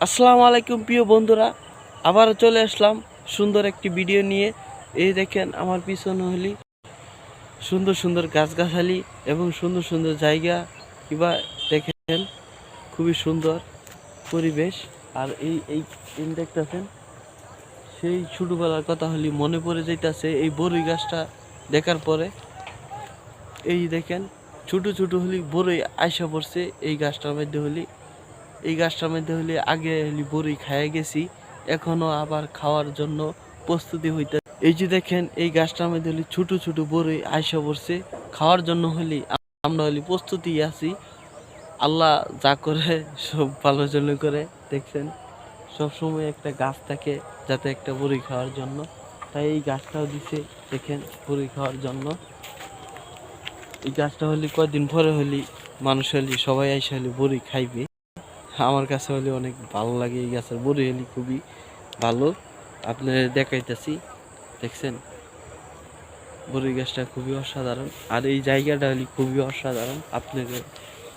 আসসালামু আলাইকুম প্রিয় বন্ধুরা আবার চলে আসলাম সুন্দর একটি ভিডিও নিয়ে। এই দেখেন আমার পিছনে হলি সুন্দর সুন্দর গাছগাছালি এবং সুন্দর সুন্দর জায়গা। কিবা দেখেন, খুবই সুন্দর পরিবেশ। আর এই এই দেখতেছেন, সেই ছোটোবেলার কথা হলি মনে পড়ে যাইতাছে এই বরই গাছটা দেখার পরে। এই দেখেন, ছোট ছোট হলি বরই আয়সা পড়ছে এই গাছটার মধ্যে হলি। এই গাছটার মধ্যে হলে আগে হলি বড়ি খাইয়ে গেছি। এখনও আবার খাওয়ার জন্য প্রস্তুতি হইতে এই যে দেখেন, এই গাছটার মধ্যে হলি ছোট ছোট বড়ি আইসা পড়ছে। খাওয়ার জন্য হলি আমরা হলি প্রস্তুতি আছি। আল্লাহ যা করে, সব ভালোর জন্য করে। দেখছেন, সব সময় একটা গাছ থাকে যাতে একটা বড়ি খাওয়ার জন্য। তাই এই গাছটাও দিছে, দেখেন বড়ি খাওয়ার জন্য। এই গাছটা হলি কয়দিন পরে হলি মানুষ হলি সবাই আইসা হলি বড়ি খাইবে। আমার কাছে হলে অনেক ভালো লাগে এই গাছের বড়ি হলি খুবই ভালো। আপনার দেখাইতেছি, দেখছেন? বড়ি গাছটা খুবই অসাধারণ। আর এই জায়গাটা হলি খুবই অসাধারণ। আপনাকে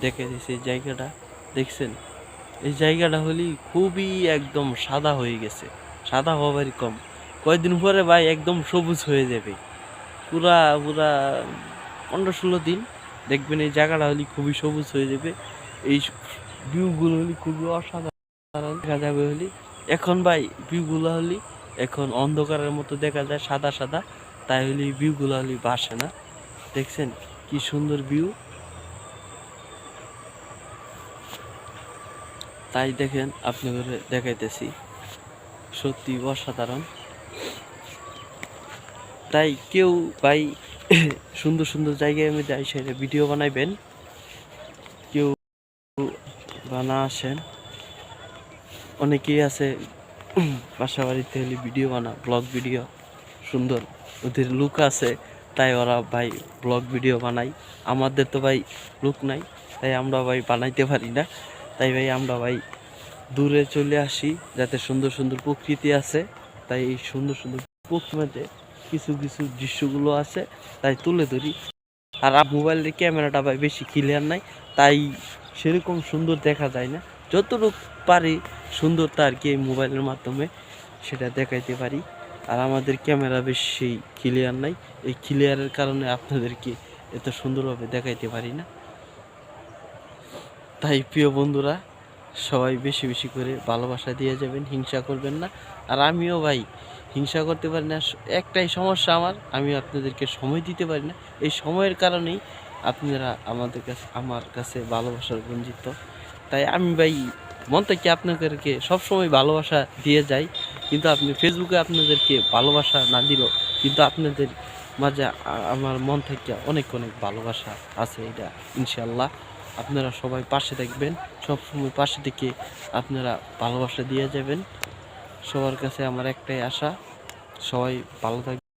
দেখে এই জায়গাটা, দেখছেন? এই জায়গাটা হলি খুবই একদম সাদা হয়ে গেছে। সাদা হওয়ারই কম। কয়েকদিন পরে ভাই একদম সবুজ হয়ে যাবে। পুরা পুরা পনেরো ষোলো দিন দেখবেন এই জায়গাটা হলি খুবই সবুজ হয়ে যাবে। এই ভিউগুলো হলি খুবই অসাধারণ দেখা যাবে হলি। এখন ভাই, ভিউগুলো হলি এখন অন্ধকারের মতো দেখা যায়, সাদা সাদা। তাই হলি ভিউগুলো হলি বাসে না। দেখছেন কি সুন্দর ভিউ। তাই দেখেন আপনাদের দেখাইতেছি। সত্যি অসাধারণ। তাই কেউ ভাই, সুন্দর সুন্দর জায়গায় মধ্যে আইসা ভিডিও বানাইবেন। বানা আসেন, অনেকেই আছে, বাসা বাড়িতে হলে ভিডিও বানা ব্লগ ভিডিও সুন্দর। ওদের লুক আছে, তাই ওরা ভাই ব্লগ ভিডিও বানাই আমাদের তো ভাই লুক নাই, তাই আমরা ভাই বানাইতে পারি না। তাই ভাই আমরা ভাই দূরে চলে আসি, যাতে সুন্দর সুন্দর প্রকৃতি আছে। তাই এই সুন্দর সুন্দর প্রকৃতিতে কিছু কিছু দৃশ্যগুলো আছে, তাই তুলে ধরি। আর মোবাইলের ক্যামেরাটা ভাই বেশি ক্লিয়ার নাই, তাই সেরকম সুন্দর দেখা যায় না। যতটুকু পারি সুন্দরতা আর কি এই মোবাইলের মাধ্যমে সেটা দেখাইতে পারি। আর আমাদের ক্যামেরা বেশি ক্লিয়ার নাই। এই ক্লিয়ারের কারণে আপনাদেরকে এত সুন্দরভাবে দেখাইতে পারি না। তাই প্রিয় বন্ধুরা, সবাই বেশি বেশি করে ভালোবাসা দিয়ে যাবেন, হিংসা করবেন না। আর আমিও ভাই, হিংসা করতে পারি না। একটাই সমস্যা আমার আমি আপনাদেরকে সময় দিতে পারি না। এই সময়ের কারণেই আপনারা আমাদের কাছে, আমার কাছে ভালোবাসার বঞ্চিত, তাই আমি ভাই, মন থেকে আপনাদেরকে সবসময় ভালোবাসা দিয়ে যাই। কিন্তু আপনি ফেসবুকে আপনাদেরকে ভালোবাসা না দিলেও কিন্তু আপনাদের মাঝে আমার মন থেকে অনেক অনেক ভালোবাসা আছে এটা ইনশাল্লাহ আপনারা সবাই পাশে থাকবেন, সবসময় পাশে থেকে আপনারা ভালোবাসা দিয়ে যাবেন। সবার কাছে আমার একটাই আশা, সবাই ভালো থাকবে